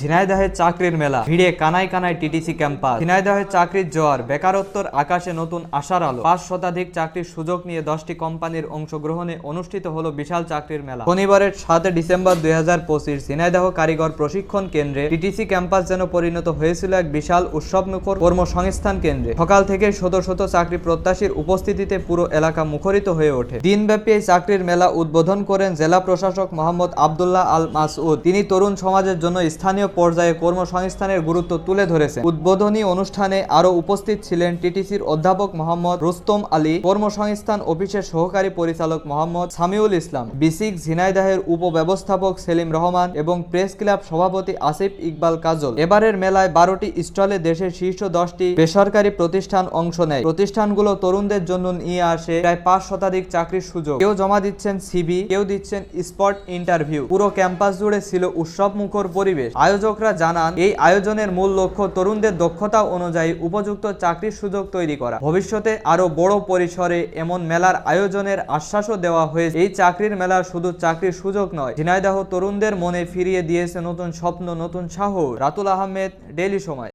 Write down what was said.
ঝিনাইদহের চাকরির মেলা, ভিড়ে কানায় কানায় টিটিসি ক্যাম্পাস। ঝিনাইদহের চাকরির জোয়ার, বেকারত্বর আকাশে নতুন আশার আলো। পাঁচ শতাধিক চাকরির সুযোগ নিয়ে দশটি কোম্পানির অংশগ্রহণে অনুষ্ঠিত হলো বিশাল চাকরির মেলা। শনিবারের সাতে ডিসেম্বর দুই হাজার পঁচিশ, ঝিনাইদহ কারিগর প্রশিক্ষণ কেন্দ্রে টিটিসি ক্যাম্পাস যেন পরিণত হয়েছিল এক বিশাল উৎসবমুখর কর্মসংস্থান কেন্দ্রে। সকাল থেকে শত শত চাকরি প্রত্যাশীর উপস্থিতিতে পুরো এলাকা মুখরিত হয়ে ওঠে। দিনব্যাপী এই চাকরির মেলা উদ্বোধন করেন জেলা প্রশাসক মোহাম্মদ আবদুল্লাহ আল মাসউদ তিনি তরুণ সমাজের জন্য স্থানীয় পর্যায়ে কর্মসংস্থানের গুরুত্ব তুলে ধরেছেন। উদ্বোধনী অনুষ্ঠানে আরও উপস্থিত ছিলেন টিটিসির অধ্যাপক মোহাম্মদ রুস্তম আলী, কর্মসংস্থান অফিসের সহকারী পরিচালক মোহাম্মদ সামিউল ইসলাম, বিসিক ঝিনাইদাহের উপব্যবস্থাপক সেলিম রহমান এবং প্রেস ক্লাব সভাপতি আসিফ ইকবাল কাজল। এবারের মেলায় বারোটি স্টলে দেশের শীর্ষ দশটি বেসরকারি প্রতিষ্ঠান অংশ নেয়। প্রতিষ্ঠানগুলো তরুণদের জন্য নিয়ে আসে প্রায় পাঁচ শতাধিক চাকরির সুযোগ। কেউ জমা দিচ্ছেন সিবি কেউ দিচ্ছেন স্পট ইন্টারভিউ। পুরো ক্যাম্পাস জুড়ে ছিল উৎসব মুখর পরিবেশ আয়োজকরা জানান, এই আয়োজনের মূল লক্ষ্য তরুণদের দক্ষতা অনুযায়ী উপযুক্ত চাকরির সুযোগ তৈরি করা। ভবিষ্যতে আরও বড় পরিসরে এমন মেলার আয়োজনের আশ্বাসও দেওয়া হয়েছে। এই চাকরির মেলা শুধু চাকরির সুযোগ নয়, ঝিনাইদাহ তরুণদের মনে ফিরিয়ে দিয়েছে নতুন স্বপ্ন, নতুন সাহস। রাতুল আহমেদ ডেলি সময়।